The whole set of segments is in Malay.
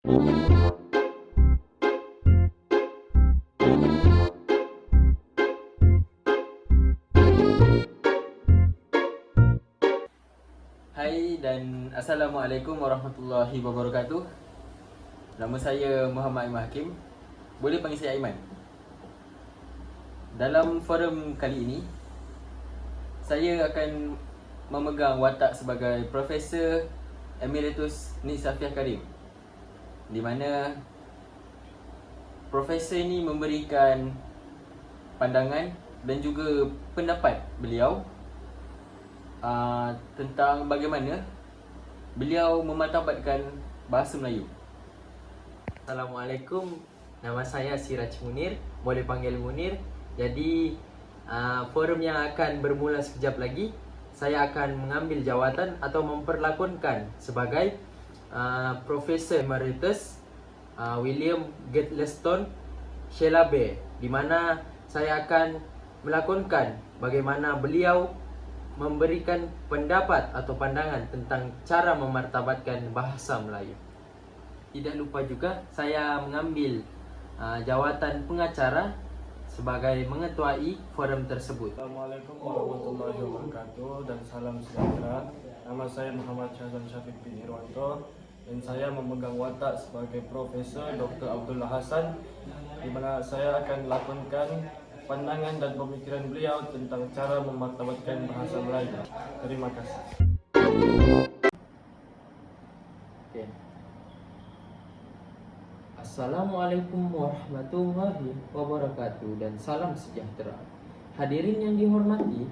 Hai dan Assalamualaikum warahmatullahi wabarakatuh. Nama saya Muhammad Aiman Hakim. Boleh panggil saya Aiman? Dalam forum kali ini Saya akan memegang watak sebagai Profesor Emeritus Nik Safiah Karim Di mana Profesor ini memberikan pandangan dan juga pendapat beliau uh, tentang bagaimana beliau memartabatkan bahasa Melayu. Assalamualaikum. Nama saya Siraj Munir. Boleh panggil Munir. Jadi uh, Forum yang akan bermula sekejap lagi Saya akan mengambil jawatan Atau memperlakonkan Sebagai uh, Profesor Emeritus uh, William Gatleston Shelabe Di mana saya akan melakonkan Bagaimana beliau Memberikan pendapat atau pandangan Tentang cara memartabatkan bahasa Melayu tidak lupa juga saya mengambil uh, jawatan pengacara sebagai mengetuai forum tersebut. Assalamualaikum warahmatullahi wabarakatuh dan salam sejahtera. Nama saya Muhammad Syazwan Syafiq bin Irwanto dan saya memegang watak sebagai Profesor Dr. Abdullah Hasan di mana saya akan lakonkan pandangan dan pemikiran beliau tentang cara memartabatkan bahasa Melayu. Terima kasih. Okay. Assalamualaikum warahmatullahi wabarakatuh dan salam sejahtera. Hadirin yang dihormati,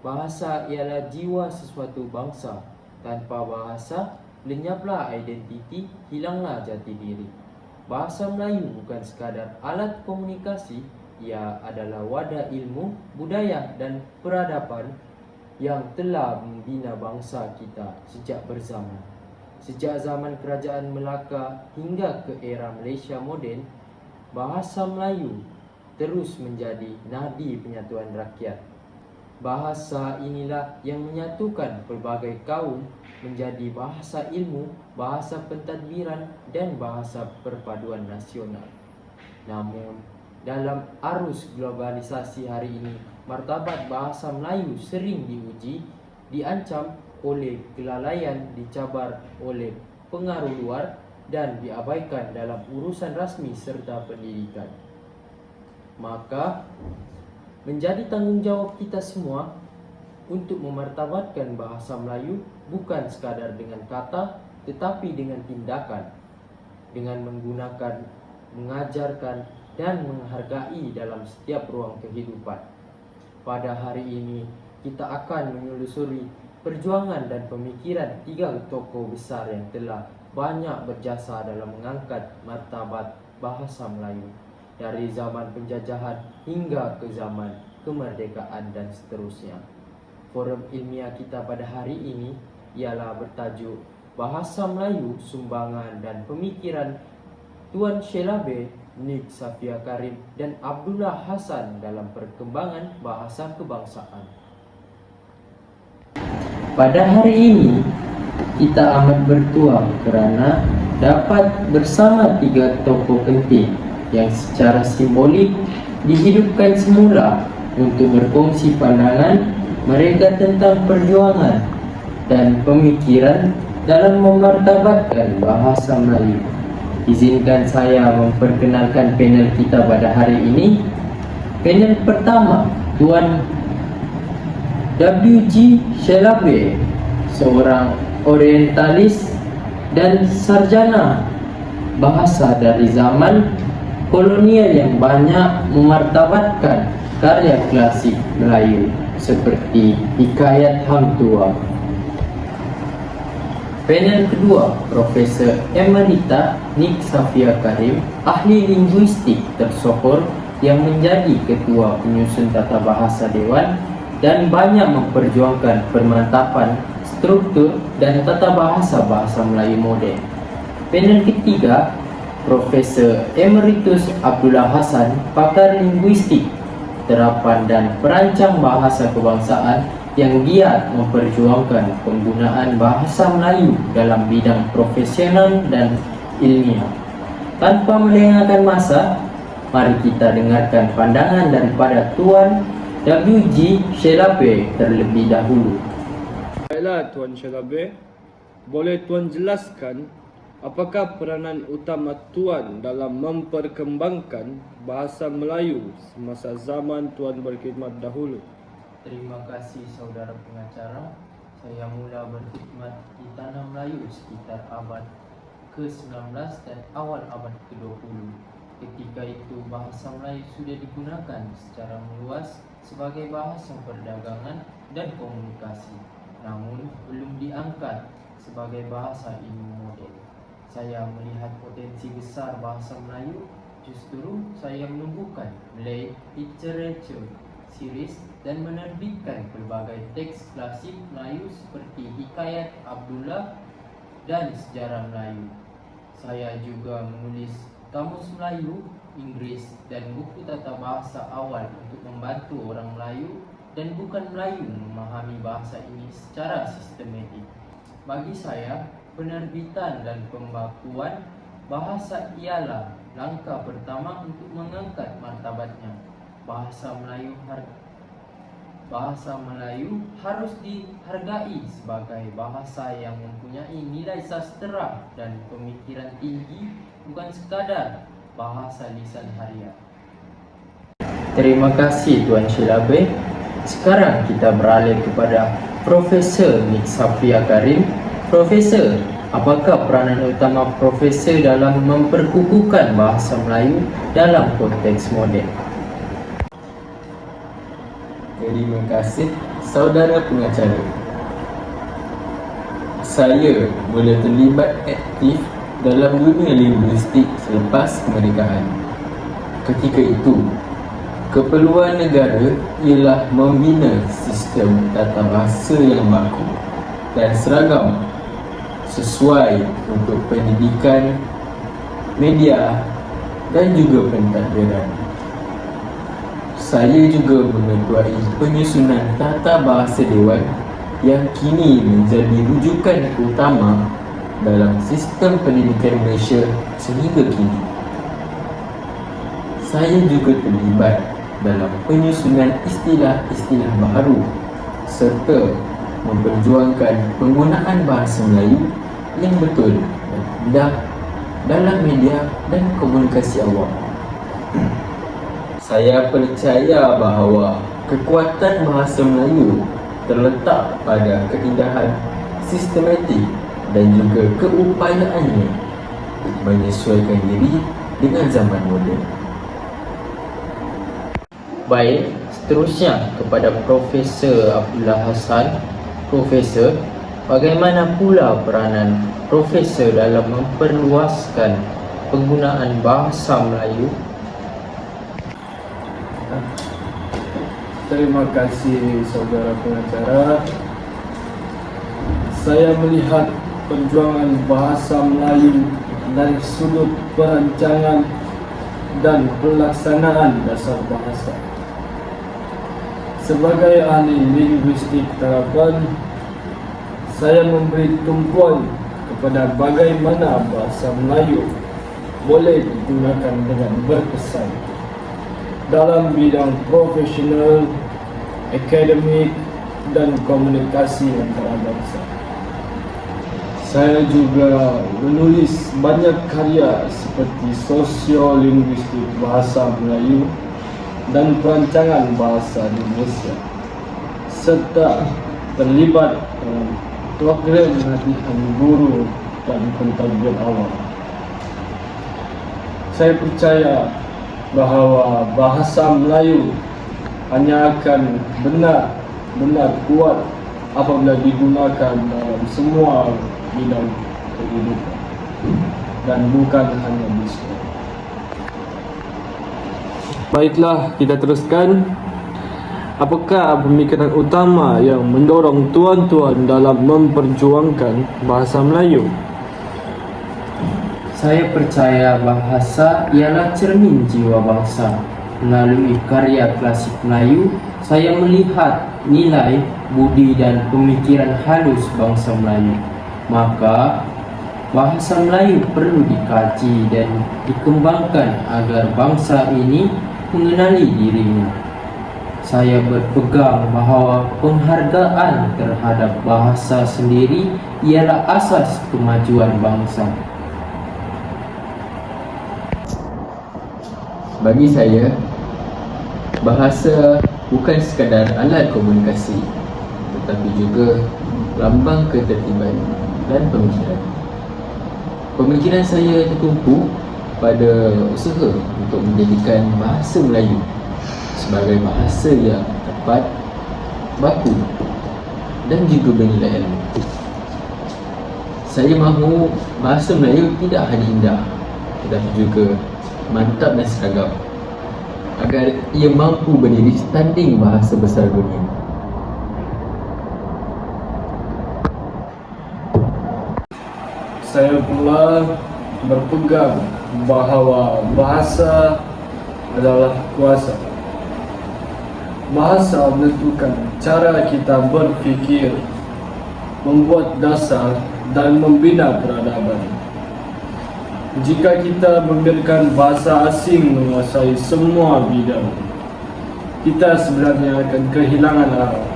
bahasa ialah jiwa sesuatu bangsa. Tanpa bahasa, lenyaplah identiti, hilanglah jati diri. Bahasa Melayu bukan sekadar alat komunikasi, ia adalah wadah ilmu, budaya dan peradaban yang telah membina bangsa kita sejak berzaman. Sejak zaman kerajaan Melaka hingga ke era Malaysia moden, bahasa Melayu terus menjadi nadi penyatuan rakyat. Bahasa inilah yang menyatukan pelbagai kaum menjadi bahasa ilmu, bahasa pentadbiran dan bahasa perpaduan nasional. Namun, dalam arus globalisasi hari ini, martabat bahasa Melayu sering diuji, diancam oleh kelalaian dicabar oleh pengaruh luar dan diabaikan dalam urusan rasmi serta pendidikan. Maka menjadi tanggungjawab kita semua untuk memartabatkan bahasa Melayu bukan sekadar dengan kata tetapi dengan tindakan dengan menggunakan mengajarkan dan menghargai dalam setiap ruang kehidupan. Pada hari ini kita akan menelusuri perjuangan dan pemikiran tiga tokoh besar yang telah banyak berjasa dalam mengangkat martabat bahasa Melayu dari zaman penjajahan hingga ke zaman kemerdekaan dan seterusnya. Forum ilmiah kita pada hari ini ialah bertajuk Bahasa Melayu, Sumbangan dan Pemikiran Tuan Shelabe, Nik Safia Karim dan Abdullah Hasan dalam perkembangan bahasa kebangsaan. Pada hari ini, kita amat bertuang kerana dapat bersama tiga tokoh penting yang secara simbolik dihidupkan semula untuk berkongsi pandangan mereka tentang perjuangan dan pemikiran dalam memartabatkan bahasa Melayu. Izinkan saya memperkenalkan panel kita pada hari ini. Panel pertama, Tuan W.G. Shelabe, seorang orientalis dan sarjana bahasa dari zaman kolonial yang banyak memartabatkan karya klasik Melayu seperti Hikayat Hang Tuah. Panel kedua, Profesor Emerita Nik Safia Karim, ahli linguistik tersohor yang menjadi ketua penyusun tata bahasa Dewan dan banyak memperjuangkan permantapan struktur dan tata bahasa bahasa Melayu moden. Panel ketiga, Profesor Emeritus Abdullah Hasan, pakar linguistik, terapan dan perancang bahasa kebangsaan yang giat memperjuangkan penggunaan bahasa Melayu dalam bidang profesional dan ilmiah. Tanpa melengahkan masa, mari kita dengarkan pandangan daripada Tuan WG Shelape terlebih dahulu. Baiklah Tuan Syalabe, boleh Tuan jelaskan apakah peranan utama Tuan dalam memperkembangkan bahasa Melayu semasa zaman Tuan berkhidmat dahulu? Terima kasih saudara pengacara. Saya mula berkhidmat di Tanah Melayu sekitar abad ke-19 dan awal abad ke-20. Ketika itu bahasa Melayu sudah digunakan secara meluas sebagai bahasa perdagangan dan komunikasi. Namun belum diangkat sebagai bahasa ilmu modern. Saya melihat potensi besar bahasa Melayu Justru saya menumbuhkan Malay Literature Series dan menerbitkan pelbagai teks klasik Melayu seperti Hikayat Abdullah dan Sejarah Melayu. Saya juga menulis Kamus Melayu, Inggeris dan buku tata bahasa awal untuk membantu orang Melayu dan bukan Melayu memahami bahasa ini secara sistematik. Bagi saya, penerbitan dan pembakuan bahasa ialah langkah pertama untuk mengangkat martabatnya. Bahasa Melayu har Bahasa Melayu harus dihargai sebagai bahasa yang mempunyai nilai sastera dan pemikiran tinggi bukan sekadar bahasa lisan harian. Terima kasih Tuan Shilabe. Sekarang kita beralih kepada Profesor Nik Safia Karim. Profesor, apakah peranan utama profesor dalam memperkukuhkan bahasa Melayu dalam konteks moden? Terima kasih saudara pengacara. Saya mula terlibat aktif dalam dunia linguistik selepas kemerdekaan. Ketika itu, keperluan negara ialah membina sistem tata bahasa yang baku dan seragam sesuai untuk pendidikan, media dan juga pentadbiran. Saya juga mengetuai penyusunan tata bahasa dewan yang kini menjadi rujukan utama dalam sistem pendidikan Malaysia sehingga kini. Saya juga terlibat dalam penyusunan istilah-istilah baru serta memperjuangkan penggunaan bahasa Melayu yang betul dan dalam media dan komunikasi awam. Saya percaya bahawa kekuatan bahasa Melayu terletak pada keindahan sistematik dan juga keupayaannya menyesuaikan diri dengan zaman moden. Baik, seterusnya kepada Profesor Abdullah Hassan. Profesor, bagaimana pula peranan Profesor dalam memperluaskan penggunaan bahasa Melayu Terima kasih saudara pengacara. Saya melihat perjuangan bahasa Melayu dari sudut perancangan dan pelaksanaan dasar bahasa. Sebagai ahli linguistik terapan, saya memberi tumpuan kepada bagaimana bahasa Melayu boleh digunakan dengan berkesan dalam bidang profesional, akademik dan komunikasi antarabangsa. Saya juga menulis banyak karya seperti sosiolinguistik bahasa Melayu dan perancangan bahasa Indonesia serta terlibat dalam program latihan guru dan pentadbiran awam. Saya percaya bahawa bahasa Melayu hanya akan benar benar kuat apabila digunakan dalam semua bidang kehidupan dan bukan hanya di sekolah. Baiklah, kita teruskan. Apakah pemikiran utama yang mendorong tuan-tuan dalam memperjuangkan bahasa Melayu? Saya percaya bahasa ialah cermin jiwa bangsa. Melalui karya klasik Melayu, saya melihat nilai, budi dan pemikiran halus bangsa Melayu. Maka, bahasa Melayu perlu dikaji dan dikembangkan agar bangsa ini mengenali dirinya. Saya berpegang bahawa penghargaan terhadap bahasa sendiri ialah asas kemajuan bangsa. Bagi saya, bahasa bukan sekadar alat komunikasi tetapi juga lambang ketertiban dan pemikiran. Pemikiran saya tertumpu pada usaha untuk menjadikan bahasa Melayu sebagai bahasa yang tepat, baku dan juga bernilai ilmu. Saya mahu bahasa Melayu tidak hanya indah tetapi juga mantap dan seragam agar ia mampu berdiri standing bahasa besar dunia. Saya pula berpegang bahawa bahasa adalah kuasa. Bahasa menentukan cara kita berfikir, membuat dasar dan membina peradaban. Jika kita membiarkan bahasa asing menguasai semua bidang, kita sebenarnya akan kehilangan arah.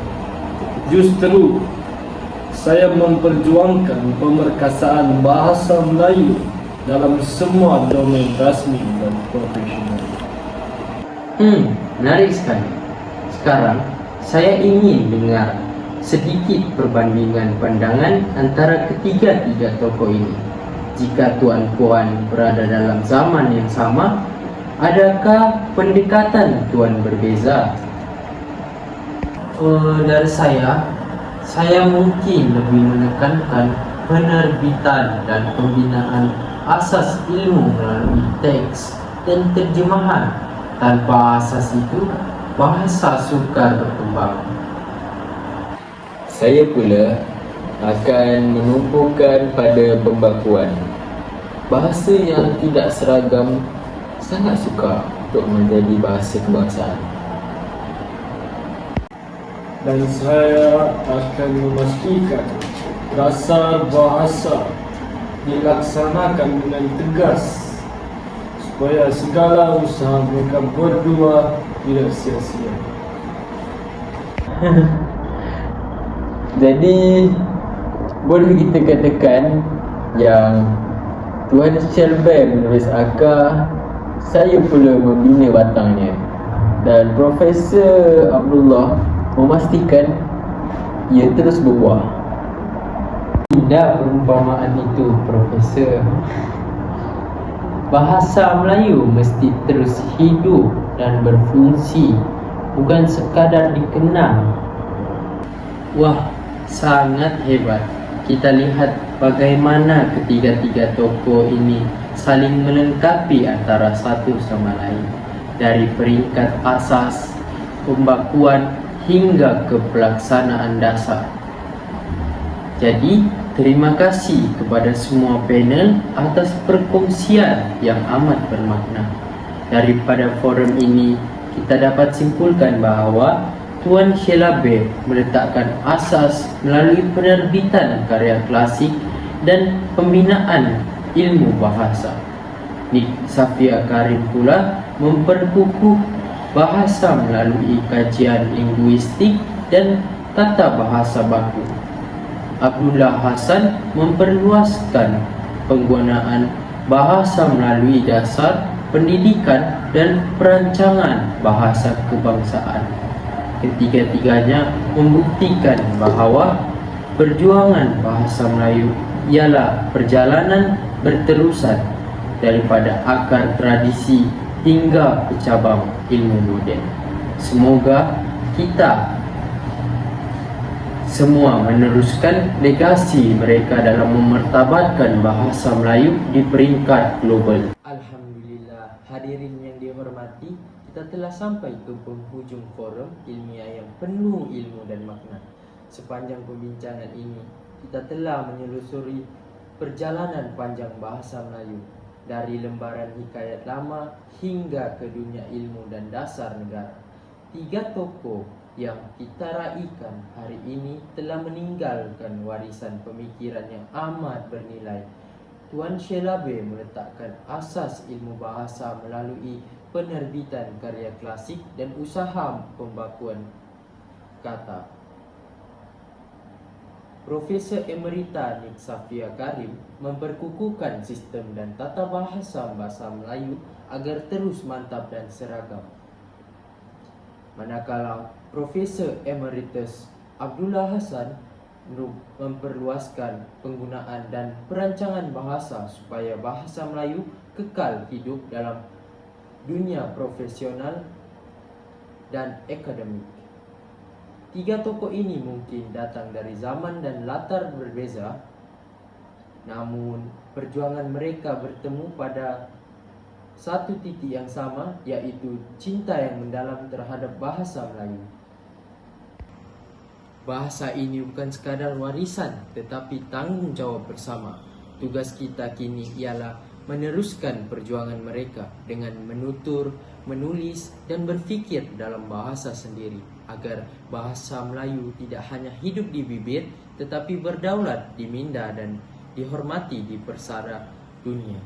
Justru saya memperjuangkan pemerkasaan bahasa Melayu dalam semua domain rasmi dan profesional. Hmm, menarik sekali. Sekarang, saya ingin dengar sedikit perbandingan pandangan antara ketiga-tiga tokoh ini. Jika Tuan Puan berada dalam zaman yang sama, adakah pendekatan Tuan berbeza? Uh, dari saya, saya mungkin lebih menekankan penerbitan dan pembinaan asas ilmu melalui teks dan terjemahan. Tanpa asas itu, bahasa sukar berkembang. Saya pula akan menumpukan pada pembakuan. Bahasa yang tidak seragam sangat sukar untuk menjadi bahasa kebangsaan. Dan saya akan memastikan dasar bahasa dilaksanakan dengan tegas supaya segala usaha mereka berdua tidak sia-sia. Jadi boleh kita katakan yang Tuan Shelby menulis akar saya pula membina batangnya dan Profesor Abdullah memastikan ia terus berbuah. Indah perumpamaan itu, Profesor. Bahasa Melayu mesti terus hidup dan berfungsi, bukan sekadar dikenal. Wah, sangat hebat. Kita lihat bagaimana ketiga-tiga tokoh ini saling melengkapi antara satu sama lain. Dari peringkat asas, pembakuan hingga ke pelaksanaan dasar. Jadi, terima kasih kepada semua panel atas perkongsian yang amat bermakna. Daripada forum ini, kita dapat simpulkan bahawa Tuan Shelabe meletakkan asas melalui penerbitan karya klasik dan pembinaan ilmu bahasa. Nik Safia Karim pula memperkukuh bahasa melalui kajian linguistik dan tata bahasa baku. Abdullah Hasan memperluaskan penggunaan bahasa melalui dasar pendidikan dan perancangan bahasa kebangsaan. Ketiga-tiganya membuktikan bahawa perjuangan bahasa Melayu ialah perjalanan berterusan daripada akar tradisi hingga bercabang ilmu moden. Semoga kita semua meneruskan legasi mereka dalam memertabatkan bahasa Melayu di peringkat global. Alhamdulillah, hadirin yang dihormati, kita telah sampai ke penghujung forum ilmiah yang penuh ilmu dan makna. Sepanjang perbincangan ini, kita telah menyelusuri perjalanan panjang bahasa Melayu dari lembaran hikayat lama hingga ke dunia ilmu dan dasar negara. Tiga tokoh yang kita raikan hari ini telah meninggalkan warisan pemikiran yang amat bernilai Tuan Shelabe meletakkan asas ilmu bahasa melalui penerbitan karya klasik dan usaha pembakuan kata. Profesor Emerita Nik Safia Karim memperkukuhkan sistem dan tata bahasa bahasa Melayu agar terus mantap dan seragam. Manakala Profesor Emeritus Abdullah meru- memperluaskan penggunaan dan perancangan bahasa supaya bahasa Melayu kekal hidup dalam dunia profesional dan akademik. Tiga tokoh ini mungkin datang dari zaman dan latar berbeza, namun perjuangan mereka bertemu pada satu titik yang sama, yaitu cinta yang mendalam terhadap bahasa Melayu. Bahasa ini bukan sekadar warisan, tetapi tanggung jawab bersama. Tugas kita kini ialah meneruskan perjuangan mereka dengan menutur, menulis dan berfikir dalam bahasa sendiri agar bahasa Melayu tidak hanya hidup di bibir tetapi berdaulat di minda dan dihormati di persara dunia.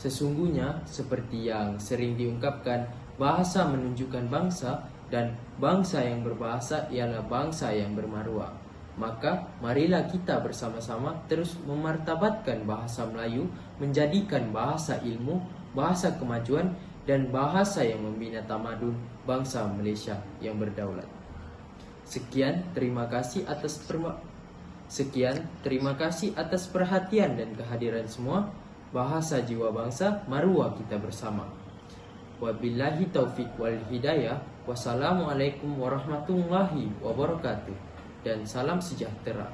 Sesungguhnya seperti yang sering diungkapkan bahasa menunjukkan bangsa dan bangsa yang berbahasa ialah bangsa yang bermaruah. Maka marilah kita bersama-sama terus memartabatkan bahasa Melayu menjadikan bahasa ilmu, bahasa kemajuan dan bahasa yang membina tamadun bangsa Malaysia yang berdaulat. Sekian, terima kasih atas perma- Sekian, terima kasih atas perhatian dan kehadiran semua. Bahasa jiwa bangsa, maruah kita bersama. Wabillahi taufik wal hidayah. Wassalamualaikum warahmatullahi wabarakatuh. Dan salam sejahtera.